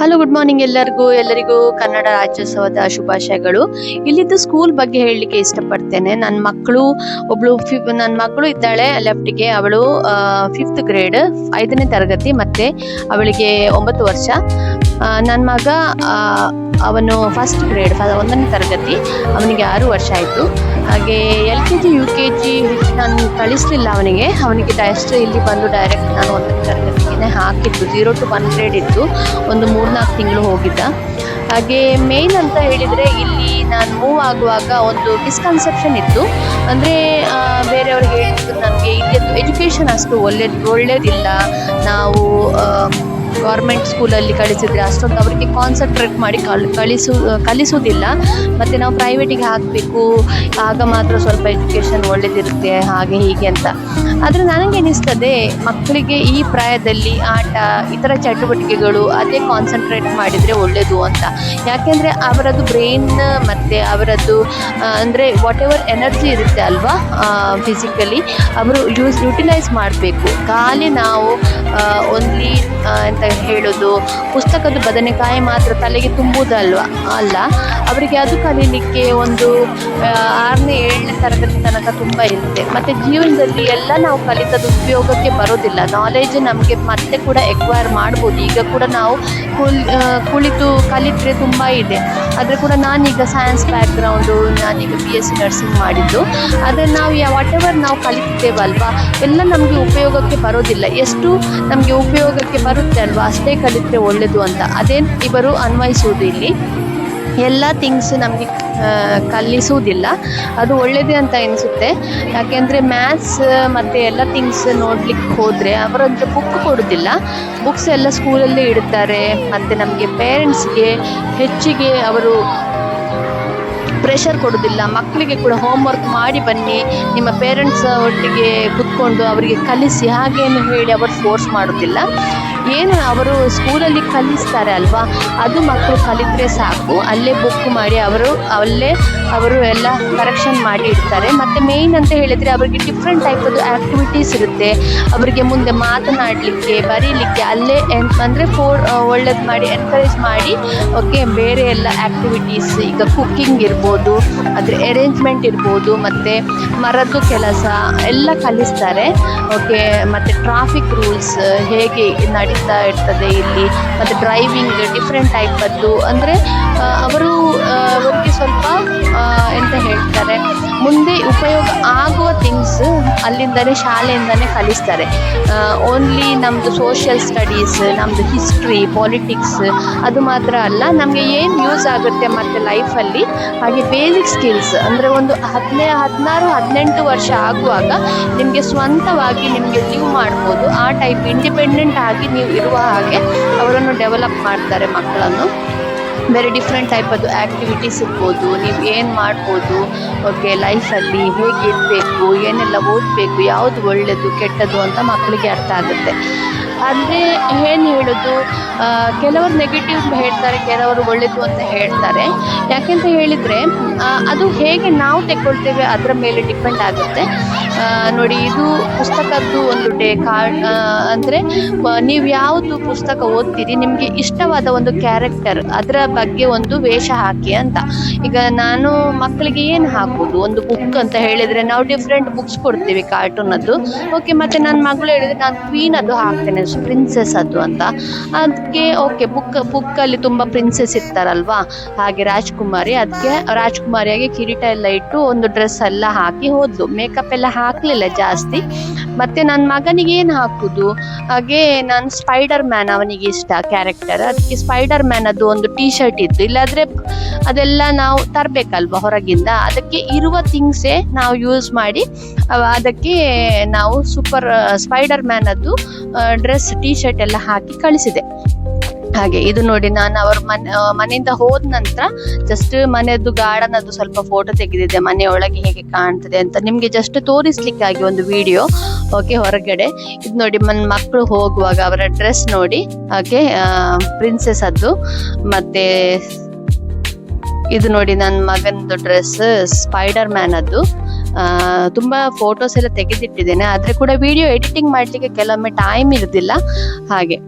Hello good morning ಎಲ್ಲರಿಗೂ. ಎಲ್ಲರಿಗೂ ಕನ್ನಡ ರಾಜ್ಯೋತ್ಸವದ ಶುಭಾಶಯಗಳು. ಇಲ್ಲಿದ್ದು ಸ್ಕೂಲ್ ಬಗ್ಗೆ ಹೇಳಲಿಕ್ಕೆ ಇಷ್ಟಪಡ್ತೇನೆ. ನನ್ನ ಮಕ್ಕಳು ಒಬ್ಳು ನನ್ನ ಮಕ್ಕಳು ಇದ್ದಾಳೆ ಲೆಫ್ಟಿಗೆ ಅವಳು ಫಿಫ್ತ್ ಗ್ರೇಡ್ ಐದನೇ ತರಗತಿ ಮತ್ತೆ ಅವಳಿಗೆ ಒಂಬತ್ತು ವರ್ಷ. ನನ್ನ ಮಗ ಅವನು ಫಸ್ಟ್ ಗ್ರೇಡ್ ಒಂದನೇ ತರಗತಿ. ಅವನಿಗೆ ಆರು ವರ್ಷ ಆಯಿತು. ಹಾಗೆ L K G, U K G, ನಾನು ಕಳಿಸ್ಲಿಲ್ಲ ಅವನಿಗೆ. ಅವನಿಗೆ ಡೈರೆಕ್ಟ್ ಇಲ್ಲಿ ಬಂದು ಡೈರೆಕ್ಟ್ ನಾನು ಒಂದನೇ ತರಗತಿಗೆ ಹಾಕಿತ್ತು ಜೀರೋ ಟು ಒನ್ ಗ್ರೇಡ್ ಇತ್ತು ಒಂದು ಮೂರ್ನಾಲ್ಕು ತಿಂಗಳು ಹೋಗಿದ್ದ. ಹಾಗೆ ಮೇನ್ ಅಂತ ಹೇಳಿದರೆ ಇಲ್ಲಿ ನಾನು ಮೂವ್ ಆಗುವಾಗ ಒಂದು ಮಿಸ್ಕನ್ಸೆಪ್ಷನ್ ಇತ್ತು. ಅಂದರೆ ಬೇರೆಯವ್ರಿಗೆ ಹೇಳಿದ್ರು ನನಗೆ, ಇಲ್ಲಿ ಎಜುಕೇಷನ್ ಅಷ್ಟು ಒಳ್ಳೆಯದು ಒಳ್ಳೇದಿಲ್ಲ. ನಾವು ಗೌರ್ಮೆಂಟ್ ಸ್ಕೂಲಲ್ಲಿ ಕಳಿಸಿದ್ರೆ ಅಷ್ಟೊಂದು ಅವರಿಗೆ ಕಾನ್ಸಂಟ್ರೇಟ್ ಮಾಡಿ ಕಲ್ ಕಳಿಸು, ಕಲಿಸುವುದಿಲ್ಲ. ಮತ್ತು ನಾವು ಪ್ರೈವೇಟಿಗೆ ಹಾಕಬೇಕು. ಆಗ ಮಾತ್ರ ಸ್ವಲ್ಪ ಎಜುಕೇಷನ್ ಒಳ್ಳೇದಿರುತ್ತೆ, ಹಾಗೆ ಹೀಗೆ ಅಂತ. ಆದರೆ ನನಗೆ ಅನಿಸ್ತದೆ, ಮಕ್ಕಳಿಗೆ ಈ ಪ್ರಾಯದಲ್ಲಿ ಆಟ, ಇತರ ಚಟುವಟಿಕೆಗಳು ಅದೇ ಕಾನ್ಸಂಟ್ರೇಟ್ ಮಾಡಿದರೆ ಒಳ್ಳೆಯದು ಅಂತ. ಯಾಕೆಂದರೆ ಅವರದ್ದು ಬ್ರೈನ್ ಮತ್ತು ಅವರದ್ದು ಅಂದರೆ ವಾಟ್ ಎವರ್ ಎನರ್ಜಿ ಇರುತ್ತೆ ಅಲ್ವಾ ಫಿಸಿಕಲಿ ಅವರು ಯೂಸ್ ಯುಟಿಲೈಸ್ ಮಾಡಬೇಕು. ಖಾಲಿ ನಾವು ಓನ್ಲಿ ಎಂತ ಹೇಳೋದು, ಪುಸ್ತಕದ ಬದನೆಕಾಯಿ ಮಾತ್ರ ತಲೆಗೆ ತುಂಬುವುದಲ್ವ ಅಲ್ಲ, ಅವರಿಗೆ ಅದು ಕಲೀಲಿಕ್ಕೆ ಒಂದು ಆರನೇ, ಏಳನೇ ತರಗತಿ ತನಕ ತುಂಬ ಇರುತ್ತೆ. ಮತ್ತು ಜೀವನದಲ್ಲಿ ಎಲ್ಲ ನಾವು ಕಲಿತದ್ದು ಉಪಯೋಗಕ್ಕೆ ಬರೋದಿಲ್ಲ. ನಾಲೆಜ್ ನಮಗೆ ಮತ್ತೆ ಕೂಡ ಎಕ್ವೈರ್ ಮಾಡ್ಬೋದು. ಈಗ ಕೂಡ ನಾವು ಕುಳಿತು ಕಲಿತರೆ ತುಂಬ ಇದೆ. ಆದರೆ ಕೂಡ ನಾನೀಗ ಸೈನ್ಸ್ ಬ್ಯಾಕ್ಗ್ರೌಂಡು ನಾನೀಗ ಬಿ ಎಸ್ ಸಿ ನರ್ಸಿಂಗ್ ಮಾಡಿದ್ದು. ಆದರೆ ನಾವು ಯಾವ ವಾಟ್ ಎವರ್ ನಾವು ಕಲಿತಿದ್ದೇವಲ್ವಾ, ಎಲ್ಲ ನಮಗೆ ಉಪಯೋಗಕ್ಕೆ ಬರೋದಿಲ್ಲ. ಎಷ್ಟು ನಮಗೆ ಉಪಯೋಗಕ್ಕೆ ಬರುತ್ತೆ ಅಲ್ವಾ? ಅಷ್ಟೇ ಕಲಿತ್ರೆ ಒಳ್ಳೆಯದು ಅಂತ. ಅದೇ ಇವರು ಅನ್ವಯಿಸುವುದು ಇಲ್ಲಿ? ಎಲ್ಲ ಥಿಂಗ್ಸ್ ನಮಗೆ ಕಲಿಸುವುದಿಲ್ಲ. ಅದು ಒಳ್ಳೆಯದೇ ಅಂತ ಅನಿಸುತ್ತೆ ಯಾಕೆಂದರೆ ಮ್ಯಾಥ್ಸ್ ಮತ್ತು ಎಲ್ಲ ಥಿಂಗ್ಸ್ ನೋಡ್ಲಿಕ್ಕೆ ಹೋದರೆ ಅವರಂತೂ ಬುಕ್ ಕೊಡೋದಿಲ್ಲ. ಬುಕ್ಸ್ ಎಲ್ಲ ಸ್ಕೂಲಲ್ಲೇ ಇಡ್ತಾರೆ. ಮತ್ತು ನಮಗೆ ಪೇರೆಂಟ್ಸ್ಗೆ ಹೆಚ್ಚಿಗೆ ಅವರು ಪ್ರೆಷರ್ ಕೊಡೋದಿಲ್ಲ. ಮಕ್ಕಳಿಗೆ ಕೂಡ ಹೋಮ್ವರ್ಕ್ ಮಾಡಿ ಬನ್ನಿ. ನಿಮ್ಮ ಪೇರೆಂಟ್ಸ್ ಒಟ್ಟಿಗೆ ಕುತ್ಕೊಂಡು ಅವರಿಗೆ ಕಲಿಸಿ. ಹಾಗೇನು ಹೇಳಿ ಅವರು ಫೋರ್ಸ್ ಮಾಡೋದಿಲ್ಲ. ಏನು ಅವರು ಸ್ಕೂಲಲ್ಲಿ ಕಲಿಸ್ತಾರೆ ಅಲ್ವಾ? ಅದು ಮಕ್ಕಳು ಕಲಿತರೆ ಸಾಕು. ಅಲ್ಲೇ ಬುಕ್ ಮಾಡಿ ಅವರು, ಅಲ್ಲೇ ಅವರು ಎಲ್ಲ ಕರೆಕ್ಷನ್ ಮಾಡಿ ಇಡ್ತಾರೆ. ಮತ್ತು ಮೇಯ್ನ್ ಅಂತ ಹೇಳಿದರೆ ಅವರಿಗೆ ಡಿಫ್ರೆಂಟ್ ಟೈಪದ್ದು ಆ್ಯಕ್ಟಿವಿಟೀಸ್ ಇರುತ್ತೆ. ಅವರಿಗೆ ಮುಂದೆ ಮಾತನಾಡಲಿಕ್ಕೆ, ಬರೀಲಿಕ್ಕೆ ಅಲ್ಲೇ ಎನ್ ಅಂದರೆ ಫೋರ್ ಒಳ್ಳೇದು ಮಾಡಿ ಎನ್ಕರೇಜ್ ಮಾಡಿ ಓಕೆ ಬೇರೆ ಎಲ್ಲ ಆ್ಯಕ್ಟಿವಿಟೀಸ್ ಈಗ ಕುಕ್ಕಿಂಗ್ ಇರ್ಬೋದು ಅದ್ರ ಅರೇಂಜ್ಮೆಂಟ್ ಇರ್ಬೋದು, ಮತ್ತು ಮರದ್ದು ಕೆಲಸ ಎಲ್ಲ ಕಲಿಸ್ತಾರೆ. ಓಕೆ ಮತ್ತು ಟ್ರಾಫಿಕ್ ರೂಲ್ಸ್ ಹೇಗೆ ನಡೀತಾ ಇರ್ತದೆ ಇಲ್ಲಿ, ಮತ್ತು ಡ್ರೈವಿಂಗ್ ಡಿಫ್ರೆಂಟ್ ಟೈಪದ್ದು ಅಂದರೆ ಅವರು ಅವರಿಗೆ ಸ್ವಲ್ಪ ಎಂತ ಹೇಳ್ತಾರೆ ಮುಂದೆ ಉಪಯೋಗ ಆಗುವ ಥಿಂಗ್ಸ್ ಅಲ್ಲಿಂದಲೇ ಶಾಲೆಯಿಂದಲೇ ಕಲಿಸ್ತಾರೆ. ಓನ್ಲಿ ನಮ್ಮದು ಸೋಷಿಯಲ್ ಸ್ಟಡೀಸ್ ನಮ್ಮದು ಹಿಸ್ಟ್ರಿ ಪಾಲಿಟಿಕ್ಸ್ ಅದು ಮಾತ್ರ ಅಲ್ಲ, ನಮಗೆ ಏನು ಯೂಸ್ ಆಗುತ್ತೆ ಮತ್ತು ಲೈಫಲ್ಲಿ ಹಾಗೆ ಬೇಸಿಕ್ ಸ್ಕಿಲ್ಸ್ ಅಂದರೆ ಒಂದು ಹದಿನೇ, ಹದಿನಾರು, ಹದಿನೆಂಟು ವರ್ಷ ಆಗುವಾಗ ನಿಮಗೆ ಸ್ವಂತವಾಗಿ ನಿಮಗೆ ಲೀವ್ ಮಾಡ್ಬೋದು. ಆ ಟೈಪ್ ಇಂಡಿಪೆಂಡೆಂಟ್ ಆಗಿ ನೀವು ಇರುವ ಹಾಗೆ ಅವರನ್ನು ಡೆವಲಪ್ ಮಾಡ್ತಾರೆ ಮಕ್ಕಳನ್ನು. ಬೇರೆ ಡಿಫ್ರೆಂಟ್ ಅದು ಆ್ಯಕ್ಟಿವಿಟೀಸ್ ಇರ್ಬೋದು. ನೀವು ಏನು ಮಾಡ್ಬೋದು? ಓಕೆ ಲೈಫಲ್ಲಿ ಹೇಗಿರಬೇಕು ಏನೆಲ್ಲ ಓದಬೇಕು? ಯಾವುದು ಒಳ್ಳೆಯದು ಕೆಟ್ಟದ್ದು ಅಂತ ಮಕ್ಕಳಿಗೆ ಅರ್ಥ ಆಗುತ್ತೆ. ಅಂದರೆ ಏನು ಹೇಳೋದು? ಕೆಲವರು ನೆಗೆಟಿವ್ ಹೇಳ್ತಾರೆ, ಕೆಲವರು ಒಳ್ಳೆಯದು ಅಂತ ಹೇಳ್ತಾರೆ. ಯಾಕೆಂತ ಹೇಳಿದರೆ ಅದು ಹೇಗೆ ನಾವು ತೆಕ್ಕೊಳ್ತೇವೆ ಅದರ ಮೇಲೆ ಡಿಪೆಂಡ್ ಆಗುತ್ತೆ. ನೋಡಿ, ಇದು ಪುಸ್ತಕದ್ದು ಒಂದು ಡೇ ಕಾರ್ಡ್ ಅಂದರೆ ನೀವು ಯಾವುದು ಪುಸ್ತಕ ಓದ್ತೀರಿ, ನಿಮಗೆ ಇಷ್ಟವಾದ ಒಂದು ಕ್ಯಾರೆಕ್ಟರ್, ಅದರ ಬಗ್ಗೆ ಒಂದು ವೇಷ ಹಾಕಿ ಅಂತ. ಈಗ ನಾನು ಮಕ್ಕಳಿಗೆ ಏನು ಹಾಕೋದು? ಒಂದು ಬುಕ್ ಅಂತ ಹೇಳಿದರೆ ನಾವು ಡಿಫ್ರೆಂಟ್ ಬುಕ್ಸ್ ಕೊಡ್ತೀವಿ ಕಾರ್ಟೂನದ್ದು ಓಕೆ ಮತ್ತು ನನ್ನ ಮಗಳು ಹೇಳಿದರೆ ನಾನು ಕ್ವೀನ್ ಅದು ಹಾಕ್ತೇನೆ ಪ್ರಿನ್ಸೆಸ್ ಅದು ಅಂತ. ಅದಕ್ಕೆ ಓಕೆ ಬುಕ್ ಬುಕ್ಕಲ್ಲಿ ತುಂಬ ಪ್ರಿನ್ಸೆಸ್ ಇರ್ತಾರಲ್ವಾ? ಹಾಗೆ ರಾಜ್ಕುಮಾರಿ ಅದಕ್ಕೆ ರಾಜ್ಕುಮಾರಿಯಾಗಿ ಕಿರೀಟ ಎಲ್ಲ ಇಟ್ಟು ಒಂದು ಡ್ರೆಸ್ ಎಲ್ಲ ಹಾಕಿ ಹೋದ್ಲು. ಮೇಕಪ್ ಎಲ್ಲ ಹಾಕಲಿಲ್ಲ ಜಾಸ್ತಿ. ಮತ್ತು ನನ್ನ ಮಗನಿಗೆ ಏನು ಹಾಕುದು? ಹಾಗೆ ನಾನು ಸ್ಪೈಡರ್ ಮ್ಯಾನ್ ಅವನಿಗೆ ಇಷ್ಟ ಕ್ಯಾರೆಕ್ಟರ್ ಅದಕ್ಕೆ ಸ್ಪೈಡರ್ ಮ್ಯಾನ್ ಅದು ಒಂದು ಟೀ ಶರ್ಟ್ ಇತ್ತು. ಇಲ್ಲಾಂದರೆ ಅದೆಲ್ಲ ನಾವು ತರಬೇಕಲ್ವ ಹೊರಗಿಂದ? ಅದಕ್ಕೆ ಇರುವ ಥಿಂಗ್ಸೇ ನಾವು ಯೂಸ್ ಮಾಡಿ ಅದಕ್ಕೆ ನಾವು ಸೂಪರ್ ಸ್ಪೈಡರ್ ಮ್ಯಾನ್ ಅದು ಡ್ರೆಸ್ ಟೀ ಶರ್ಟ್ ಎಲ್ಲ ಹಾಕಿ ಕಳಿಸಿದೆ. ಹಾಗೆ ಇದು ನೋಡಿ ನಾನು ಅವ್ರ ಮನೆ ಮನೆಯಿಂದ ಹೋದ ನಂತರ ಜಸ್ಟ್ ಮನೆಯದ್ದು ಗಾರ್ಡನ್ ಅದು ಸ್ವಲ್ಪ ಫೋಟೋ ತೆಗೆದಿದ್ದೆ ಮನೆಯೊಳಗೆ ಹೇಗೆ ಕಾಣ್ತದೆ ಅಂತ ನಿಮಗೆ ಜಸ್ಟ್ ತೋರಿಸ್ಲಿಕ್ಕಾಗಿ ಒಂದು ವಿಡಿಯೋ ಓಕೆ ಹೊರಗಡೆ. ಇದು ನೋಡಿ ನನ್ನ ಮಕ್ಕಳು ಹೋಗುವಾಗ ಅವರ ಡ್ರೆಸ್ ನೋಡಿ, ಹಾಗೆ ಪ್ರಿನ್ಸೆಸ್ ಅದು ಮತ್ತೆ ಇದು ನೋಡಿ ನನ್ನ ಮಗನದು ಡ್ರೆಸ್ ಸ್ಪೈಡರ್ ಮ್ಯಾನ್ ಅದು ತುಂಬಾ ಫೋಟೋಸ್ ಎಲ್ಲ ತೆಗೆದಿಟ್ಟಿದ್ದೇನೆ, ಆದರೆ ಕೂಡ ವಿಡಿಯೋ ಎಡಿಟಿಂಗ್ ಮಾಡಲಿಕ್ಕೆ ಕೆಲವೊಮ್ಮೆ ಟೈಮ್ ಇರುದಿಲ್ಲ. ಹಾಗೆ.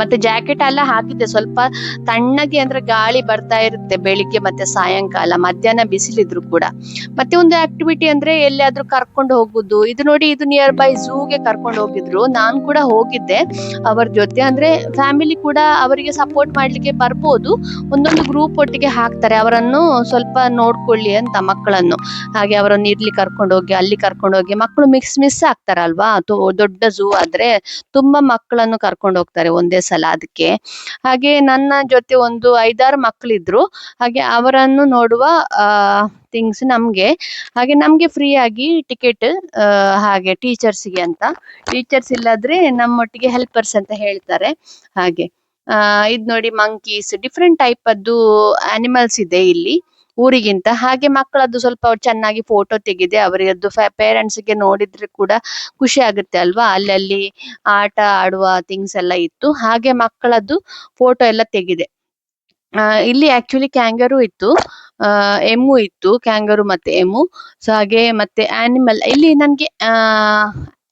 ಮತ್ತೆ ಜಾಕೆಟ್ ಎಲ್ಲ ಹಾಕಿದ್ದೆ. ಸ್ವಲ್ಪ ತಣ್ಣಗೆ ಅಂದ್ರೆ ಗಾಳಿ ಬರ್ತಾ ಇರುತ್ತೆ ಬೆಳಿಗ್ಗೆ ಮತ್ತೆ ಸಾಯಂಕಾಲ. ಮಧ್ಯಾಹ್ನ ಬಿಸಿಲಿದ್ರು ಕೂಡ. ಮತ್ತೆ ಒಂದು ಆಕ್ಟಿವಿಟಿ ಅಂದ್ರೆ ಎಲ್ಲಿಯಾದ್ರೂ ಕರ್ಕೊಂಡು ಹೋಗುದು. ಇದು ನೋಡಿ ಇದು ನಿಯರ್ ಬೈ ಝೂಗೆ ಕರ್ಕೊಂಡು ಹೋಗಿದ್ರು. ನಾನ್ ಕೂಡ ಹೋಗಿದ್ದೆ. ಅವರ ಜೊತೆ ಅಂದ್ರೆ ಫ್ಯಾಮಿಲಿ ಕೂಡ ಅವರಿಗೆ ಸಪೋರ್ಟ್ ಮಾಡ್ಲಿಕ್ಕೆ ಬರ್ಬೋದು. ಒಂದೊಂದು ಗ್ರೂಪ್ ಒಟ್ಟಿಗೆ ಹಾಕ್ತಾರೆ. ಅವರನ್ನು ಸ್ವಲ್ಪ ನೋಡ್ಕೊಳ್ಳಿ ಅಂತ ಮಕ್ಕಳನ್ನು. ಹಾಗೆ ಅವರನ್ನು ಇರ್ಲಿ ಕರ್ಕೊಂಡು ಹೋಗಿ, ಅಲ್ಲಿ ಕರ್ಕೊಂಡು ಹೋಗಿ ಮಕ್ಕಳು ಮಿಕ್ಸ್ ಮಿಸ್ ಆಗ್ತಾರಲ್ವಾ? ದೊಡ್ಡ ಝೂ ಆದ್ರೆ ತುಂಬಾ ಮಕ್ಕಳನ್ನು ಕರ್ಕೊಂಡು ಹೋಗ್ತಾರೆ. ಒಂದೇ ಸಲ ಅದಕ್ಕೆ. ಹಾಗೆ ನನ್ನ ಜೊತೆ ಒಂದು ಐದಾರು ಮಕ್ಕಳಿದ್ರು. ಹಾಗೆ ಅವರನ್ನು ನೋಡುವ ಥಿಂಗ್ಸ್ ನಮ್ಗೆ. ಹಾಗೆ ನಮ್ಗೆ ಫ್ರೀ ಆಗಿ ಟಿಕೆಟ್ ಹಾಗೆ ಟೀಚರ್ಸ್ಗೆ ಅಂತ. ಟೀಚರ್ಸ್ ಇಲ್ಲಾದ್ರೆ ನಮ್ಮೊಟ್ಟಿಗೆ ಹೆಲ್ಪರ್ಸ್ ಅಂತ ಹೇಳ್ತಾರೆ. ಹಾಗೆ ಇದ್ ನೋಡಿ ಮಂಕೀಸ್ ಡಿಫ್ರೆಂಟ್ ಟೈಪ್ ಅದ್ದು ಅನಿಮಲ್ಸ್ ಇದೆ ಇಲ್ಲಿ. ಊರಿಗಿಂತ. ಹಾಗೆ ಮಕ್ಕಳದ್ದು ಸ್ವಲ್ಪ ಚೆನ್ನಾಗಿ ಫೋಟೋ ತೆಗೆದೆ ಅವರದ್ದು ಪೇರೆಂಟ್ಸ್ಗೆ ನೋಡಿದ್ರೆ ಕೂಡ ಖುಷಿ ಆಗುತ್ತೆ ಅಲ್ವಾ? ಅಲ್ಲಲ್ಲಿ ಆಟ ಆಡುವ ಥಿಂಗ್ಸ್ ಎಲ್ಲ ಇತ್ತು. ಹಾಗೆ ಮಕ್ಕಳದ್ದು ಫೋಟೋ ಎಲ್ಲ ತೆಗೆದೆ. ಇಲ್ಲಿ ಆಕ್ಚುಲಿ ಕ್ಯಾಂಗರು ಇತ್ತು. ಆ, ಎಮ್ಮು ಇತ್ತು. ಕ್ಯಾಂಗರು ಮತ್ತೆ ಎಮ್ಮು ಸೊ ಹಾಗೆ ಮತ್ತೆ ಆನಿಮಲ್ ಇಲ್ಲಿ ನನ್ಗೆ ಆ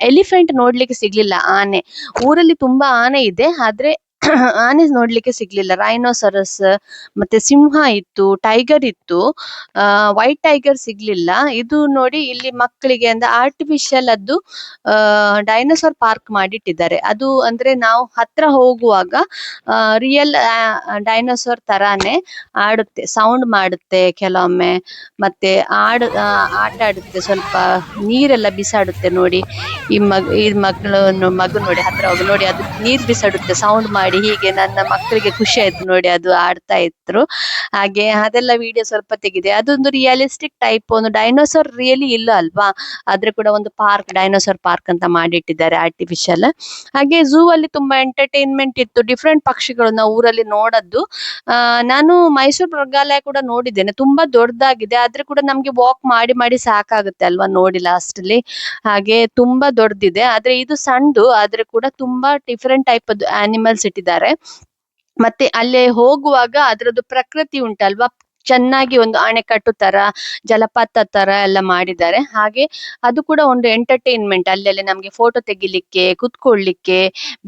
ಎಲಿಫೆಂಟ್ ನೋಡ್ಲಿಕ್ಕೆ ಸಿಗ್ಲಿಲ್ಲ ಆನೆ. ಊರಲ್ಲಿ ತುಂಬಾ ಆನೆ ಇದೆ. ಆದ್ರೆ ಆನೆ ನೋಡ್ಲಿಕ್ಕೆ ಸಿಗ್ಲಿಲ್ಲ. ರೈನೋಸರಸ್ ಮತ್ತೆ ಸಿಂಹ ಇತ್ತು ಟೈಗರ್ ಇತ್ತು. ವೈಟ್ ಟೈಗರ್ ಸಿಗ್ಲಿಲ್ಲ. ಇದು ನೋಡಿ ಇಲ್ಲಿ ಮಕ್ಕಳಿಗೆ ಅಂದ್ರೆ ಆರ್ಟಿಫಿಷಿಯಲ್ ಅದ್ದು ಡೈನೋಸಾರ್ ಪಾರ್ಕ್ ಮಾಡಿಟ್ಟಿದ್ದಾರೆ. ಅದು ಅಂದ್ರೆ ನಾವು ಹತ್ರ ಹೋಗುವಾಗ ರಿಯಲ್ ಡೈನೋಸಾರ್ ತರಾನೇ ಆಡುತ್ತೆ ಸೌಂಡ್ ಮಾಡುತ್ತೆ ಕೆಲವೊಮ್ಮೆ. ಮತ್ತೆ ಆಡ ಆಟ ಆಡುತ್ತೆ, ಸ್ವಲ್ಪ ನೀರೆಲ್ಲ ಬಿಸಾಡುತ್ತೆ ನೋಡಿ. ಈ ಮಗು, ಈ ಮಗಳು ಮಗು ನೋಡಿ ಹತ್ರ ಹೋಗಿ ನೋಡಿ, ಅದು ನೀರ್ ಬಿಸಾಡುತ್ತೆ ಸೌಂಡ್ ಮಾಡಿ ಹೀಗೆ ನನ್ನ ಮಕ್ಕಳಿಗೆ ಖುಷಿ ಆಯ್ತು ನೋಡಿ, ಅದು ಆಡ್ತಾ ಇದ್ರು. ಹಾಗೆ ಅದೆಲ್ಲ ವಿಡಿಯೋ ಸ್ವಲ್ಪ ತೆಗಿದೆ. ಅದೊಂದು ರಿಯಲಿಸ್ಟಿಕ್ ಟೈಪ್ ಒಂದು ಡೈನೋಸಾರ್ ರಿಯಲಿ ಇಲ್ಲ ಅಲ್ವಾ? ಆದ್ರೆ ಕೂಡ ಒಂದು ಪಾರ್ಕ್ ಡೈನೋಸಾರ್ ಪಾರ್ಕ್ ಅಂತ ಮಾಡಿಟ್ಟಿದ್ದಾರೆ ಆರ್ಟಿಫಿಷಿಯಲ್ ಹಾಗೆ ಝೂ ಅಲ್ಲಿ ತುಂಬಾ ಎಂಟರ್ಟೈನ್ಮೆಂಟ್ ಇತ್ತು. ಡಿಫ್ರೆಂಟ್ ಪಕ್ಷಿಗಳು ನಾವು ಊರಲ್ಲಿ ನೋಡದ್ದು. ನಾನು ಮೈಸೂರು ಮೃಗಾಲಯ ಕೂಡ ನೋಡಿದ್ದೇನೆ. ತುಂಬಾ ದೊಡ್ಡದಾಗಿದೆ. ಆದ್ರೆ ಕೂಡ ನಮ್ಗೆ ವಾಕ್ ಮಾಡಿ ಮಾಡಿ ಸಾಕಾಗುತ್ತೆ ಅಲ್ವಾ ನೋಡಿ ಲಾಸ್ಟ್ ಅಲ್ಲಿ. ಹಾಗೆ ತುಂಬಾ ದೊಡ್ಡದಿದೆ. ಆದ್ರೆ ಇದು ಸಣ್ಣದು ಆದ್ರೆ ಕೂಡ ತುಂಬಾ ಡಿಫ್ರೆಂಟ್ ಟೈಪ್ ಆನಿಮಲ್ಸ್ ಇಟ್ಟಿದ್ದಾರೆ ಮತ್ತೆ ಅಲ್ಲೇ ಹೋಗುವಾಗ ಅದರದ್ದು ಪ್ರಕೃತಿ ಉಂಟಲ್ವಾ? ಚೆನ್ನಾಗಿ ಒಂದು ಅಣೆಕಟ್ಟು ತರ, ಜಲಪಾತ ತರ ಎಲ್ಲ ಮಾಡಿದ್ದಾರೆ. ಹಾಗೆ ಅದು ಕೂಡ ಒಂದು ಎಂಟರ್ಟೈನ್ಮೆಂಟ್ ಅಲ್ಲಲ್ಲಿ ನಮ್ಗೆ ಫೋಟೋ ತೆಗಿಲಿಕ್ಕೆ, ಕುತ್ಕೊಳ್ಳಿಕ್ಕೆ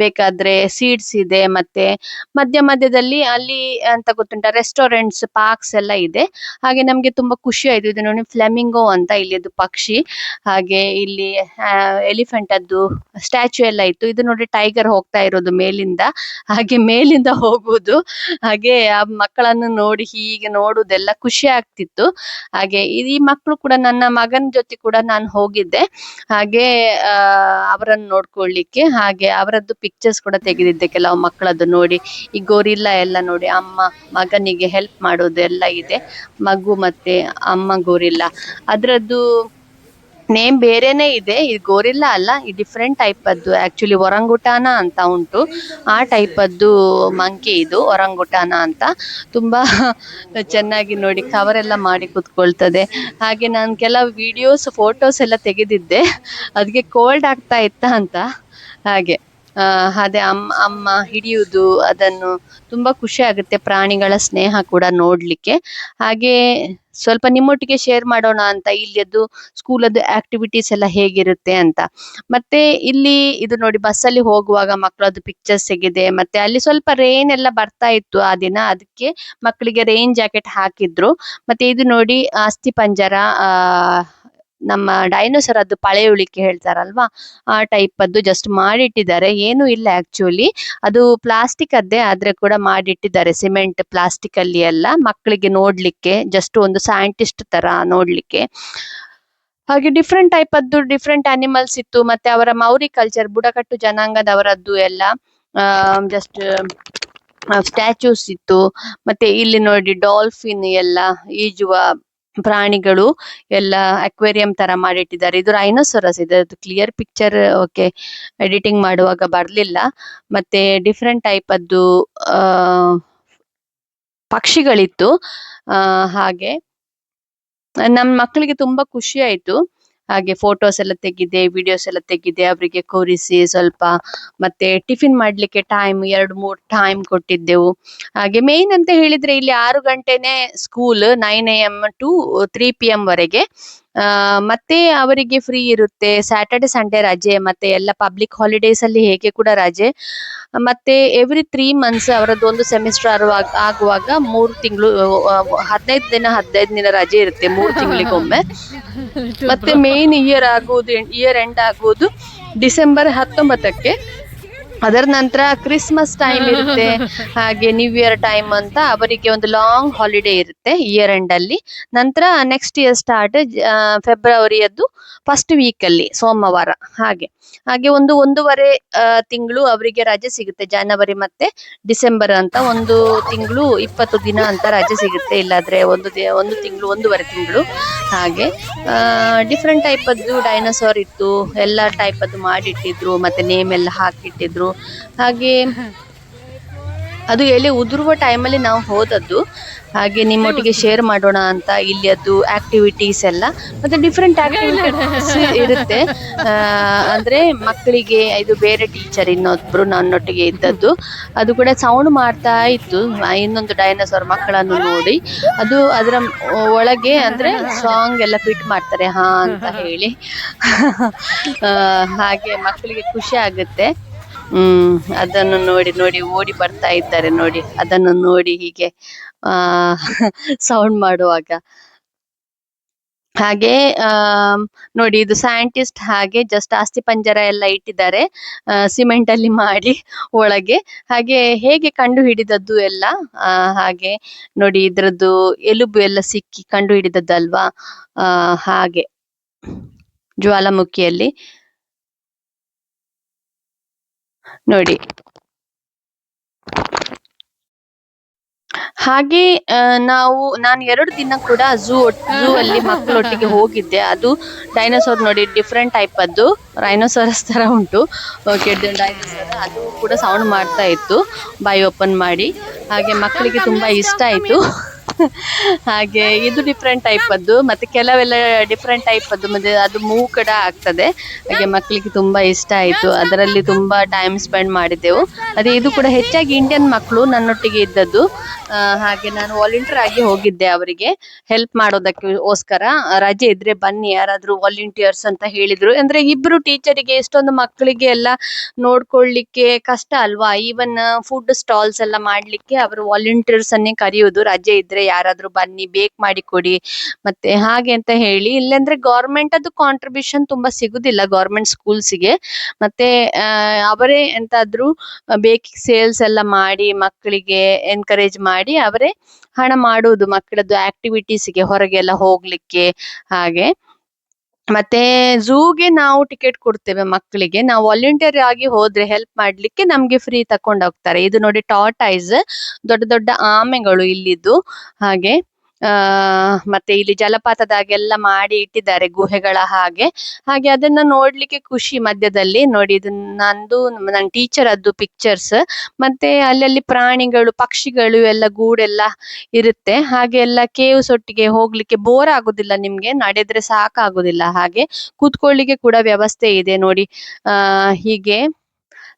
ಬೇಕಾದ್ರೆ ಸೀಟ್ಸ್ ಇದೆ, ಮತ್ತೆ ಮಧ್ಯ ಮಧ್ಯದಲ್ಲಿ ಅಲ್ಲಿ ಅಂತ ಗೊತ್ತುಂಟ ರೆಸ್ಟೋರೆಂಟ್ಸ್ ಪಾರ್ಕ್ಸ್ ಎಲ್ಲ ಇದೆ. ಹಾಗೆ ನಮಗೆ ತುಂಬಾ ಖುಷಿ ಆಯ್ತು. ಇದು ನೋಡಿ ಫ್ಲೆಮಿಂಗೋ ಅಂತ ಇಲ್ಲಿದು ಪಕ್ಷಿ, ಹಾಗೆ ಇಲ್ಲಿ ಎಲಿಫೆಂಟ್ ಅದ್ದು ಸ್ಟ್ಯಾಚು ಎಲ್ಲ ಇತ್ತು. ಇದು ನೋಡಿ ಟೈಗರ್ ಹೋಗ್ತಾ ಇರೋದು ಮೇಲಿಂದ, ಹಾಗೆ ಮೇಲಿಂದ ಹೋಗುವುದು. ಹಾಗೆ ಆ ಮಕ್ಕಳನ್ನು ನೋಡಿ ಹೀಗೆ ನೋಡುವುದೆಲ್ಲ ಖುಷಿ ಆಗ್ತಿತ್ತು. ಹಾಗೆ ಈ ಮಕ್ಕಳು ಕೂಡ ನನ್ನ ಮಗನ ಜೊತೆ ಕೂಡ ನಾನು ಹೋಗಿದ್ದೆ. ಹಾಗೆ ಅವರನ್ನು ನೋಡ್ಕೊಳ್ಳಿಕ್ಕೆ ಹಾಗೆ ಅವರದ್ದು ಪಿಕ್ಚರ್ಸ್ ಕೂಡ ತೆಗೆದಿದ್ದೆ. ಕೆಲವು ಮಕ್ಕಳದ್ದು ನೋಡಿ, ಈ ಗೋರಿಲ್ಲ ಎಲ್ಲ ನೋಡಿ, ಅಮ್ಮ ಮಗನಿಗೆ ಹೆಲ್ಪ್ ಮಾಡೋದು ಎಲ್ಲ ಇದೆ. ಮಗು ಮತ್ತೆ ಅಮ್ಮ ಗೋರಿಲ್ಲ ಅದ್ರದ್ದು ನೇಮ್ ಬೇರೆನೆ ಇದೆ ಇದು ಗೋರಿಲ್ಲಾ ಅಲ್ಲ, ಈ ಡಿಫ್ರೆಂಟ್ ಟೈಪ್ ಅದ್ದು. ಆಕ್ಚುಲಿ ಒರಂಗುಟಾನ ಅಂತ ಉಂಟು. ಆ ಟೈಪ್ ಅದ್ದು ಮಂಕಿ ಇದು ಒರಂಗುಟಾನ ಅಂತ. ತುಂಬಾ ಚೆನ್ನಾಗಿ ನೋಡಿ ಕವರ್ ಎಲ್ಲ ಮಾಡಿ ಕುತ್ಕೊಳ್ತದೆ. ಹಾಗೆ ನಾನು ಕೆಲವು ವಿಡಿಯೋಸ್ ಫೋಟೋಸ್ ಎಲ್ಲ ತೆಗೆದಿದ್ದೆ. ಅದಕ್ಕೆ ಕೋಲ್ಡ್ ಆಗ್ತಾ ಇತ್ತ ಅಂತ. ಹಾಗೆ ಅದೇ ಅಮ್ಮ ಅಮ್ಮ ಹಿಡಿಯುವುದು, ಅದನ್ನು ತುಂಬಾ ಖುಷಿ ಆಗುತ್ತೆ ಪ್ರಾಣಿಗಳ ಸ್ನೇಹ ಕೂಡ ನೋಡ್ಲಿಕ್ಕೆ. ಹಾಗೆ ಸ್ವಲ್ಪ ನಿಮ್ಮೊಟ್ಟಿಗೆ ಶೇರ್ ಮಾಡೋಣ ಅಂತ, ಇಲ್ಲಿಯದ್ದು ಸ್ಕೂಲದ್ದು ಆಕ್ಟಿವಿಟೀಸ್ ಎಲ್ಲ ಹೇಗಿರುತ್ತೆ ಅಂತ. ಮತ್ತೆ ಇಲ್ಲಿ ಇದು ನೋಡಿ ಬಸ್ಸಲ್ಲಿ ಹೋಗುವಾಗ ಮಕ್ಕಳದ್ದು ಪಿಕ್ಚರ್ಸ್ ತೆಗಿದೆ, ಮತ್ತೆ ಅಲ್ಲಿ ಸ್ವಲ್ಪ ರೇನ್ ಎಲ್ಲ ಬರ್ತಾ ಇತ್ತು ಆ ದಿನ, ಅದಕ್ಕೆ ಮಕ್ಕಳಿಗೆ ರೇನ್ ಜಾಕೆಟ್ ಹಾಕಿದ್ರು. ಮತ್ತೆ ಇದು ನೋಡಿ ಅಸ್ಥಿ ಪಂಜರ, ಆ ನಮ್ಮ ಡೈನೋಸರ್ ಅದು ಪಳೆಯುಳಿಕೆ ಹೇಳ್ತಾರಲ್ವಾ? ಆ ಟೈಪ್ ಅದ್ದು ಜಸ್ಟ್ ಮಾಡಿಟ್ಟಿದ್ದಾರೆ. ಏನು ಇಲ್ಲ ಆಕ್ಚುಲಿ ಅದು ಪ್ಲಾಸ್ಟಿಕ್ ಅದ್ದೇ ಆದ್ರೆ ಕೂಡ ಮಾಡಿಟ್ಟಿದ್ದಾರೆ. ಸಿಮೆಂಟ್ ಪ್ಲಾಸ್ಟಿಕ್ ಅಲ್ಲಿ ಎಲ್ಲ ಮಕ್ಕಳಿಗೆ ನೋಡ್ಲಿಕ್ಕೆ ಜಸ್ಟ್ ಒಂದು ಸೈಂಟಿಸ್ಟ್ ತರ ನೋಡ್ಲಿಕ್ಕೆ. ಹಾಗೆ ಡಿಫ್ರೆಂಟ್ ಟೈಪ್ ಅದ್ದು ಡಿಫ್ರೆಂಟ್ ಅನಿಮಲ್ಸ್ ಇತ್ತು. ಮತ್ತೆ ಅವರ ಮೌರಿ ಕಲ್ಚರ್ ಬುಡಕಟ್ಟು ಜನಾಂಗದವರದ್ದು ಎಲ್ಲ ಜಸ್ಟ್ ಸ್ಟ್ಯಾಚ್ಯೂಸ್ ಇತ್ತು. ಮತ್ತೆ ಇಲ್ಲಿ ನೋಡಿ ಡಾಲ್ಫಿನ್ ಎಲ್ಲ ಈಜುವ ಪ್ರಾಣಿಗಳು ಎಲ್ಲ ಅಕ್ವೇರಿಯಂ ತರ ಮಾಡಿಟ್ಟಿದ್ದಾರೆ. ಇದು ರೈನೋಸರಸ್ ಇದೆ. ಕ್ಲಿಯರ್ ಪಿಕ್ಚರ್ ಓಕೆ ಎಡಿಟಿಂಗ್ ಮಾಡುವಾಗ ಬರ್ಲಿಲ್ಲ. ಮತ್ತೆ ಡಿಫ್ರೆಂಟ್ ಟೈಪ್ ಅದ್ದು ಪಕ್ಷಿಗಳಿತ್ತು. ಆ, ಹಾಗೆ. ನಮ್ ಮಕ್ಕಳಿಗೆ ತುಂಬಾ ಖುಷಿ ಆಯ್ತು. ಹಾಗೆ ಫೋಟೋಸ್ ಎಲ್ಲ ತೆಗೆದೆ ವಿಡಿಯೋಸ್ ಎಲ್ಲ ತೆಗೆದೆ, ಅವರಿಗೆ ಕೂರಿಸಿ ಸ್ವಲ್ಪ ಮತ್ತೆ ಟಿಫಿನ್ ಮಾಡ್ಲಿಕ್ಕೆ ಟೈಮ್ ಎರಡು, ಮೂರ್ ಟೈಮ್ ಕೊಟ್ಟಿದ್ದೆವು. ಹಾಗೆ ಮೇನ್ ಅಂತ ಹೇಳಿದ್ರೆ ಇಲ್ಲಿ ಆರು ಗಂಟೆನೆ school nine A M to three P M ವರೆಗೆ. ಮತ್ತೆ ಅವರಿಗೆ ಫ್ರೀ ಇರುತ್ತೆ. ಸ್ಯಾಟರ್ಡೆ ಸಂಡೇ ರಜೆ, ಮತ್ತೆ ಎಲ್ಲ ಪಬ್ಲಿಕ್ ಹಾಲಿಡೇಸ್ ಅಲ್ಲಿ ಹೇಗೆ ಕೂಡ ರಜೆ. ಮತ್ತೆ ಎವ್ರಿ ತ್ರೀ ಮಂತ್ಸ್ ಅವರದ್ದು ಒಂದು ಸೆಮಿಸ್ಟರ್ ಆಗುವಾಗ ಮೂರು ತಿಂಗಳು ಹದಿನೈದು ದಿನ ಹದಿನೈದು ದಿನ ರಜೆ ಇರುತ್ತೆ, ಮೂರು ತಿಂಗಳಿಗೊಮ್ಮೆ. ಮತ್ತೆ ಮೇನ್ ಇಯರ್ ಆಗುವುದು ಇಯರ್ ಎಂಡ್ ಆಗುವುದು ಡಿಸೆಂಬರ್ ಹತ್ತೊಂಬತ್ತಕ್ಕೆ. ಅದರ ನಂತರ ಕ್ರಿಸ್ಮಸ್ ಟೈಮ್ ಇರುತ್ತೆ. ಹಾಗೆ ನ್ಯೂ ಇಯರ್ ಟೈಮ್ ಅಂತ ಅವರಿಗೆ ಒಂದು ಲಾಂಗ್ ಹಾಲಿಡೇ ಇರುತ್ತೆ ಇಯರ್ ಎಂಡ್ ಅಲ್ಲಿ. ನಂತರ ನೆಕ್ಸ್ಟ್ ಇಯರ್ ಸ್ಟಾರ್ಟ್ ಫೆಬ್ರವರಿಯದ್ದು ಫಸ್ಟ್ ವೀಕ್ ಅಲ್ಲಿ ಸೋಮವಾರ ಹಾಗೆ. ಹಾಗೆ ಒಂದು ಒಂದೂವರೆ ತಿಂಗಳು ಅವರಿಗೆ ರಜೆ ಸಿಗುತ್ತೆ. ಜನವರಿ ಮತ್ತೆ ಡಿಸೆಂಬರ್ ಅಂತ ಒಂದು ತಿಂಗಳು ಇಪ್ಪತ್ತು ದಿನ ಅಂತ ರಜೆ ಸಿಗುತ್ತೆ. ಇಲ್ಲಾದ್ರೆ ಒಂದು ಒಂದು ತಿಂಗಳು ಒಂದೂವರೆ ತಿಂಗಳು ಹಾಗೆ. ಡಿಫ್ರೆಂಟ್ ಟೈಪ್ ಅದ್ದು ಡೈನೋಸಾರ್ ಇತ್ತು ಎಲ್ಲ ಟೈಪ್ ಅದು ಮಾಡಿಟ್ಟಿದ್ರು ಮತ್ತೆ ನೇಮ್ ಎಲ್ಲ ಹಾಕಿಟ್ಟಿದ್ರು. ಹಾಗೆ ಅದು ಎಲೆ ಉದುರುವ ಟೈಮಲ್ಲಿ ನಾವು ಹೋದದ್ದು. ಹಾಗೆ ನಿಮ್ಮೊಟ್ಟಿಗೆ ಶೇರ್ ಮಾಡೋಣ ಅಂತ ಇಲ್ಲಿ ಅದು ಆಕ್ಟಿವಿಟೀಸ್ ಎಲ್ಲ. ಮತ್ತೆ ಡಿಫ್ರೆಂಟ್ ಆಕ್ಟಿವಿಟೀಸ್ ಇರುತ್ತೆ. ಅಂದ್ರೆ ಮಕ್ಕಳಿಗೆ ಇದು ಬೇರೆ ಟೀಚರ್ ಇನ್ನೊಬ್ರು ನನ್ನೊಟ್ಟಿಗೆ ಇದ್ದದ್ದು. ಅದು ಕೂಡ ಸೌಂಡ್ ಮಾಡ್ತಾ ಇತ್ತು. ಇನ್ನೊಂದು ಡೈನೋಸಾರ್ ಮಕ್ಕಳನ್ನು ನೋಡಿ. ಅದು ಅದರ ಒಳಗೆ ಅಂದ್ರೆ ಸಾಂಗ್ ಎಲ್ಲ ಫಿಟ್ ಮಾಡ್ತಾರೆ. ಹಾ, ಅಂತ ಹೇಳಿ. ಹಾಗೆ ಮಕ್ಕಳಿಗೆ ಖುಷಿ ಆಗುತ್ತೆ. ಅದನ್ನು ನೋಡಿ ನೋಡಿ ಓಡಿ ಬರ್ತಾ ಇದ್ದಾರೆ ನೋಡಿ. ಅದನ್ನು ನೋಡಿ ಹೀಗೆ ಆ ಸೌಂಡ್ ಮಾಡುವಾಗ. ಹಾಗೆ ಆ ನೋಡಿ ಇದು ಸೈಂಟಿಸ್ಟ್ ಹಾಗೆ ಜಸ್ಟ್ ಆಸ್ತಿ ಪಂಜರ ಎಲ್ಲ ಇಟ್ಟಿದ್ದಾರೆ. ಸಿಮೆಂಟ್ ಅಲ್ಲಿ ಮಾಡಿ ಒಳಗೆ. ಹಾಗೆ ಹೇಗೆ ಕಂಡು ಹಿಡಿದದ್ದು ಎಲ್ಲ ಹಾಗೆ ನೋಡಿ ಇದ್ರದ್ದು ಎಲುಬು ಎಲ್ಲ ಸಿಕ್ಕಿ ಕಂಡು ಹಿಡಿದದ್ದಲ್ವಾ ಆ, ಹಾಗೆ ಜ್ವಾಲಾಮುಖಿಯಲ್ಲಿ. ನೋಡಿ. ಹಾಗೆ ನಾವು ನಾನು ಎರಡು ದಿನ ಕೂಡ ಝೂ ಝೂ ಅಲ್ಲಿ ಮಕ್ಕಳೊಟ್ಟಿಗೆ ಹೋಗಿದ್ದೆ. ಅದು ಡೈನೋಸಾರ್ ನೋಡಿ ಡಿಫ್ರೆಂಟ್ ಟೈಪ್ ಅದ್ದು. ರೈನೋಸಾರಸ್ ತರ ಉಂಟು. ಓಕೆ ಡೈನೋಸಾರ್ ಅದು ಕೂಡ ಸೌಂಡ್ ಮಾಡ್ತಾ ಇತ್ತು. ಬಾಯಿ ಓಪನ್ ಮಾಡಿ. ಹಾಗೆ ಮಕ್ಕಳಿಗೆ ತುಂಬಾ ಇಷ್ಟ ಆಯ್ತು. ಹಾಗೆ ಇದು ಡಿಫ್ರೆಂಟ್ ಟೈಪ್ ಅದ್ದು, ಮತ್ತೆ ಕೆಲವೆಲ್ಲ ಡಿಫ್ರೆಂಟ್ ಟೈಪ್ ಅದ್ದು, ಮತ್ತೆ ಅದು ಮೂವ್ ಕೂಡ ಆಗ್ತದೆ. ಹಾಗೆ ಮಕ್ಕಳಿಗೆ ತುಂಬಾ ಇಷ್ಟ ಆಯ್ತು. ಅದರಲ್ಲಿ ತುಂಬಾ ಟೈಮ್ ಸ್ಪೆಂಡ್ ಮಾಡಿದ್ದೆವು. ಅದೇ ಇದು ಕೂಡ ಹೆಚ್ಚಾಗಿ ಇಂಡಿಯನ್ ಮಕ್ಕಳು ನನ್ನೊಟ್ಟಿಗೆ ಇದ್ದದ್ದು. ಹಾಗೆ ನಾನು ವಾಲಂಟಿಯರ್ ಆಗಿ ಹೋಗಿದ್ದೆ ಅವರಿಗೆ. ಹೆಲ್ಪ್ ಮಾಡೋದಕ್ಕೆ ಗೋಸ್ಕರ ರಜೆ ಇದ್ರೆ ಬನ್ನಿ, ಯಾರಾದ್ರೂ ವಾಲಂಟಿಯರ್ಸ್ ಅಂತ ಹೇಳಿದ್ರು. ಅಂದ್ರೆ ಇಬ್ರು ಟೀಚರಿಗೆ ಎಷ್ಟೊಂದು ಮಕ್ಕಳಿಗೆ ಎಲ್ಲ ನೋಡ್ಕೊಳ್ಳಿಕ್ಕೆ ಕಷ್ಟ ಅಲ್ವಾ? ಈವನ್ ಫುಡ್ ಸ್ಟಾಲ್ಸ್ ಎಲ್ಲ ಮಾಡ್ಲಿಕ್ಕೆ ಅವರು ವಾಲಂಟಿಯರ್ಸ್ ಅನ್ನೇ ಕರೆಯುವುದು ರಜೆ ಇದ್ರೆ ಯಾರಾದ್ರೂ ಬನ್ನಿ ಬೇಕ್ ಮಾಡಿ ಕೊಡಿ. ಮತ್ತೆ ಹಾಗೆ ಅಂತ ಹೇಳಿ ಇಲ್ಲಂದ್ರೆ ಗೌರ್ಮೆಂಟ್ ಅದು ಕಾಂಟ್ರಿಬ್ಯೂಷನ್ ತುಂಬಾ ಸಿಗುದಿಲ್ಲ ಗೌರ್ಮೆಂಟ್ ಸ್ಕೂಲ್ಸ್ಗೆ ಮತ್ತೆ ಆ, ಅವರೇ ಎಂತಾದ್ರೂ ಬೇಕಿಂಗ್ ಸೇಲ್ಸ್ ಎಲ್ಲ ಮಾಡಿ ಮಕ್ಕಳಿಗೆ ಎನ್ಕರೇಜ್ ಮಾಡಿ ಅವರೇ ಹಣ ಮಾಡುವುದು ಮಕ್ಕಳದ್ದು ಆಕ್ಟಿವಿಟೀಸ್ಗೆ ಹೊರಗೆಲ್ಲ ಹೋಗ್ಲಿಕ್ಕೆ ಹಾಗೆ. ಮತ್ತೆ ಝೂಗೆ ನಾವು ಟಿಕೆಟ್ ಕೊಡ್ತೇವೆ ಮಕ್ಕಳಿಗೆ. ನಾವು ವಾಲಂಟಿಯರ್ ಆಗಿ ಹೋದ್ರೆ ಹೆಲ್ಪ್ ಮಾಡ್ಲಿಕ್ಕೆ ನಮ್ಗೆ ಫ್ರೀ ತಕೊಂಡ್ ಹೋಗ್ತಾರೆ. ಇದು ನೋಡಿ ಟಾರ್ಟೈಸ್ ದೊಡ್ಡ ದೊಡ್ಡ ಆಮೆಗಳು ಇಲ್ಲಿದ್ದು. ಹಾಗೆ. ಆ, ಮತ್ತೆ ಇಲ್ಲಿ ಜಲಪಾತದ ಹಾಗೆಲ್ಲ ಮಾಡಿ ಇಟ್ಟಿದ್ದಾರೆ ಗುಹೆಗಳ ಹಾಗೆ. ಹಾಗೆ ಅದನ್ನ ನೋಡ್ಲಿಕ್ಕೆ ಖುಷಿ ಮಧ್ಯದಲ್ಲಿ. ನೋಡಿ, ಇದು ನಂದು ನನ್ನ ಟೀಚರ್ ಅದ್ದು ಪಿಕ್ಚರ್ಸ್ ಮತ್ತೆ ಅಲ್ಲಲ್ಲಿ ಪ್ರಾಣಿಗಳು, ಪಕ್ಷಿಗಳು ಎಲ್ಲ ಗೂಡೆಲ್ಲ ಇರುತ್ತೆ. ಹಾಗೆ ಎಲ್ಲ ಕೇವ್ಸ್ ಒಟ್ಟಿಗೆ ಹೋಗ್ಲಿಕ್ಕೆ ಬೋರ್ ಆಗುದಿಲ್ಲ ನಿಮ್ಗೆ. ನಡೆದ್ರೆ ಸಾಕಾಗುದಿಲ್ಲ ಹಾಗೆ. ಕೂತ್ಕೊಳ್ಳಿಕ್ಕೆ ಕೂಡ ವ್ಯವಸ್ಥೆ ಇದೆ. ನೋಡಿ, ಆ, ಹೀಗೆ.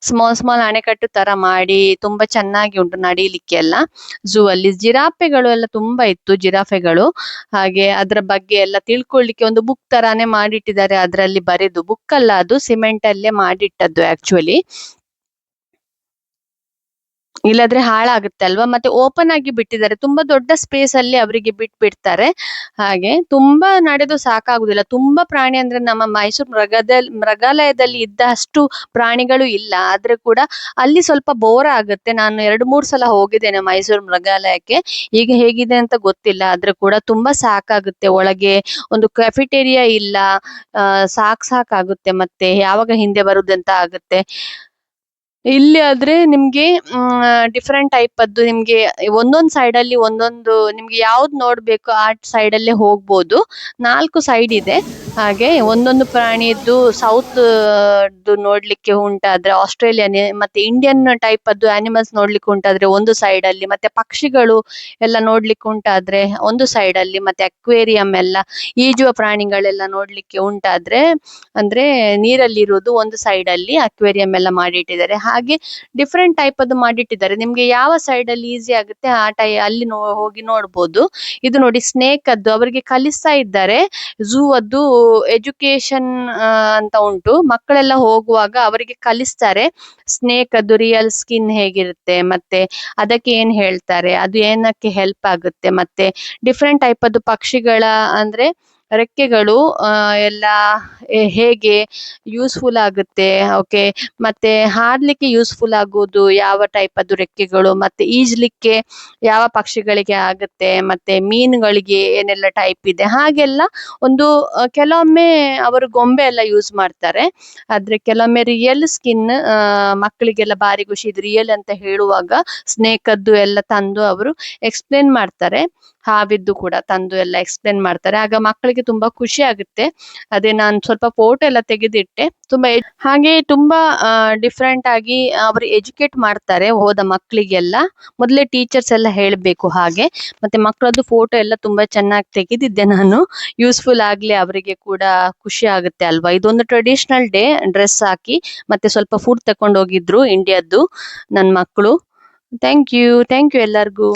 ಸ್ಮಾಲ್ ಸ್ಮಾಲ್ ಅಣೆಕಟ್ಟು ತರ ಮಾಡಿ ತುಂಬಾ ಚೆನ್ನಾಗಿ ಉಂಟು ನಡೀಲಿಕ್ಕೆ ಎಲ್ಲ ಝೂ ಅಲ್ಲಿ ಜಿರಾಫೆಗಳು ಎಲ್ಲ ತುಂಬಾ ಇತ್ತು, ಜಿರಾಫೆಗಳು. ಹಾಗೆ ಅದ್ರ ಬಗ್ಗೆ ಎಲ್ಲ ತಿಳ್ಕೊಳ್ಲಿಕ್ಕೆ ಒಂದು ಬುಕ್ ತರಾನೇ ಮಾಡಿಟ್ಟಿದ್ದಾರೆ. ಅದರಲ್ಲಿ ಬರೆದು ಬುಕ್ ಅಲ್ಲ ಅದು ಸಿಮೆಂಟ್ ಅಲ್ಲೇ ಮಾಡಿಟ್ಟದ್ದು ಆಕ್ಚುಲಿ ಇಲ್ಲದ್ರೆ ಹಾಳಾಗುತ್ತೆ ಅಲ್ವಾ? ಮತ್ತೆ ಓಪನ್ ಆಗಿ ಬಿಟ್ಟಿದ್ದಾರೆ. ತುಂಬಾ ದೊಡ್ಡ ಸ್ಪೇಸ್ ಅಲ್ಲಿ ಅವರಿಗೆ ಬಿಟ್ ಬಿಡ್ತಾರೆ ಹಾಗೆ ತುಂಬಾ ನಡೆದು ಸಾಕಾಗುದಿಲ್ಲ. ತುಂಬಾ ಪ್ರಾಣಿ ಅಂದ್ರೆ ನಮ್ಮ ಮೈಸೂರು ಮೃಗದಲ್ಲಿ ಮೃಗಾಲಯದಲ್ಲಿ ಇದ್ದಷ್ಟು ಪ್ರಾಣಿಗಳು ಇಲ್ಲ. ಆದ್ರೆ ಕೂಡ ಅಲ್ಲಿ ಸ್ವಲ್ಪ ಬೋರ್ ಆಗುತ್ತೆ. ನಾನು ಎರಡು, ಮೂರು ಸಲ ಹೋಗಿದ್ದೇನೆ ಮೈಸೂರು ಮೃಗಾಲಯಕ್ಕೆ. ಈಗ ಹೇಗಿದೆ ಅಂತ ಗೊತ್ತಿಲ್ಲ. ಆದ್ರೆ ಕೂಡ ತುಂಬಾ ಸಾಕಾಗುತ್ತೆ. ಒಳಗೆ ಒಂದು ಕೆಫಿಟೇರಿಯಾ ಇಲ್ಲ. ಸಾಕ್, ಸಾಕಾಗುತ್ತೆ ಮತ್ತೆ ಯಾವಾಗ ಹಿಂದೆ ಬರುದಂತ ಆಗುತ್ತೆ. ಇಲ್ಲಿ ಆದ್ರೆ ನಿಮ್ಗೆ ಡಿಫ್ರೆಂಟ್ ಟೈಪ್ ಅದ್ದು ನಿಮ್ಗೆ ಒಂದೊಂದ್ ಸೈಡ್ ಅಲ್ಲಿ ಒಂದೊಂದು, ನಿಮ್ಗೆ ಯಾವ್ದು ನೋಡ್ಬೇಕು ಆ ಸೈಡ್ ಅಲ್ಲೇ ಹೋಗ್ಬೋದು. ನಾಲ್ಕು ಸೈಡ್ ಇದೆ. ಹಾಗೆ ಒಂದೊಂದು ಪ್ರಾಣಿಯದ್ದು ಸೌತ್ ನೋಡ್ಲಿಕ್ಕೆ ಉಂಟಾದ್ರೆ ಆಸ್ಟ್ರೇಲಿಯನ್ ಮತ್ತೆ ಇಂಡಿಯನ್ ಟೈಪ್ ಅದ್ದು ಅನಿಮಲ್ಸ್ ನೋಡ್ಲಿಕ್ಕೆ ಉಂಟಾದ್ರೆ ಒಂದು ಸೈಡ್ ಅಲ್ಲಿ, ಮತ್ತೆ ಪಕ್ಷಿಗಳು ಎಲ್ಲ ನೋಡ್ಲಿಕ್ಕೆ ಉಂಟಾದ್ರೆ ಒಂದು ಸೈಡ್ ಅಲ್ಲಿ, ಮತ್ತೆ ಅಕ್ವೇರಿಯಂ ಎಲ್ಲ ಈಜುವ ಪ್ರಾಣಿಗಳೆಲ್ಲ ನೋಡ್ಲಿಕ್ಕೆ ಉಂಟಾದ್ರೆ, ಅಂದ್ರೆ ನೀರಲ್ಲಿ ಇರುವುದು ಒಂದು ಸೈಡ್ ಅಲ್ಲಿ ಅಕ್ವೇರಿಯಂ ಎಲ್ಲ ಮಾಡಿಟ್ಟಿದ್ದಾರೆ. ಹಾಗೆ ಡಿಫ್ರೆಂಟ್ ಟೈಪ್ ಅದು ಮಾಡಿಟ್ಟಿದ್ದಾರೆ. ನಿಮ್ಗೆ ಯಾವ ಸೈಡ್ ಅಲ್ಲಿ ಈಸಿ ಆಗುತ್ತೆ ಆ ಟೈ, ಅಲ್ಲಿ ಹೋಗಿ ನೋಡ್ಬೋದು. ಇದು ನೋಡಿ ಸ್ನೇಕ್ ಅದು ಅವರಿಗೆ ಕಲಿಸ್ತಾ ಇದ್ದಾರೆ. ಝೂ ಅದ್ದು ಎಜುಕೇಶನ್ ಅಂತ ಉಂಟು. ಮಕ್ಕಳೆಲ್ಲ ಹೋಗುವಾಗ ಅವರಿಗೆ ಕಲಿಸ್ತಾರೆ. ಸ್ನೇಕ್ ಅದು ರಿಯಲ್ ಸ್ಕಿನ್ ಹೇಗಿರುತ್ತೆ, ಮತ್ತೆ ಅದಕ್ಕೆ ಏನ್ ಹೇಳ್ತಾರೆ, ಅದು ಏನಕ್ಕೆ ಹೆಲ್ಪ್ ಆಗುತ್ತೆ, ಮತ್ತೆ ಡಿಫ್ರೆಂಟ್ ಟೈಪ್ ಅದು ಪಕ್ಷಿಗಳ ಅಂದ್ರೆ ರೆಕ್ಕೆಗಳು ಎಲ್ಲ ಹೇಗೆ ಯೂಸ್ಫುಲ್ ಆಗುತ್ತೆ? ಓಕೆ ಮತ್ತೆ ಹಾರ್ಲಿಕ್ಕೆ ಯೂಸ್ಫುಲ್ ಆಗೋದು ಯಾವ ಟೈಪ್ ಅದು ರೆಕ್ಕೆಗಳು? ಮತ್ತೆ ಈಜಲಿಕ್ಕೆ ಯಾವ ಪಕ್ಷಿಗಳಿಗೆ ಆಗುತ್ತೆ? ಮತ್ತೆ ಮೀನುಗಳಿಗೆ ಏನೆಲ್ಲ ಟೈಪ್ ಇದೆ? ಹಾಗೆಲ್ಲ ಒಂದು ಕೆಲವೊಮ್ಮೆ ಅವರು ಗೊಂಬೆ ಎಲ್ಲ ಯೂಸ್ ಮಾಡ್ತಾರೆ. ಆದ್ರೆ ಕೆಲವೊಮ್ಮೆ ರಿಯಲ್ ಸ್ಕಿನ್ ಮಕ್ಕಳಿಗೆಲ್ಲ ಭಾರಿ ಖುಷಿ ಇದು ರಿಯಲ್ ಅಂತ ಹೇಳುವಾಗ ಸ್ನೇಕದ್ದು ಎಲ್ಲ ತಂದು ಅವರು ಎಕ್ಸ್ಪ್ಲೇನ್ ಮಾಡ್ತಾರೆ. ಹಾವಿದ್ದು ಕೂಡ ತಂದು ಎಲ್ಲ ಎಕ್ಸ್ಪ್ಲೇನ್ ಮಾಡ್ತಾರೆ. ಆಗ ಮಕ್ಕಳಿಗೆ ತುಂಬಾ ಖುಷಿ ಆಗುತ್ತೆ. ಅದೇ ನಾನು ಸ್ವಲ್ಪ ಫೋಟೋ ಎಲ್ಲ ತೆಗೆದಿಟ್ಟೆ. ತುಂಬಾ ಹಾಗೆ ತುಂಬಾ ಡಿಫ್ರೆಂಟ್ ಆಗಿ ಅವರು ಎಜುಕೇಟ್ ಮಾಡ್ತಾರೆ ಹೋದ ಮಕ್ಕಳಿಗೆಲ್ಲ. ಮೊದಲೇ ಟೀಚರ್ಸ್ ಎಲ್ಲ ಹೇಳ್ಬೇಕು ಹಾಗೆ. ಮತ್ತೆ ಮಕ್ಕಳದ್ದು ಫೋಟೋ ಎಲ್ಲ ತುಂಬಾ ಚೆನ್ನಾಗಿ ತೆಗೆದಿದ್ದೆ ನಾನು. ಯೂಸ್ಫುಲ್ ಆಗ್ಲಿ ಅವರಿಗೆ ಕೂಡ ಖುಷಿ ಆಗುತ್ತೆ ಅಲ್ವಾ? ಇದೊಂದು ಟ್ರೆಡಿಷನಲ್ ಡೇ ಡ್ರೆಸ್ ಹಾಕಿ ಮತ್ತೆ ಸ್ವಲ್ಪ ಫುಡ್ ತಕೊಂಡು ಹೋಗಿದ್ರು ಇಂಡಿಯಾದ್ದು ನನ್ನ ಮಕ್ಕಳು. ಥ್ಯಾಂಕ್ ಯು ಥ್ಯಾಂಕ್ ಯು ಎಲ್ಲರಿಗೂ.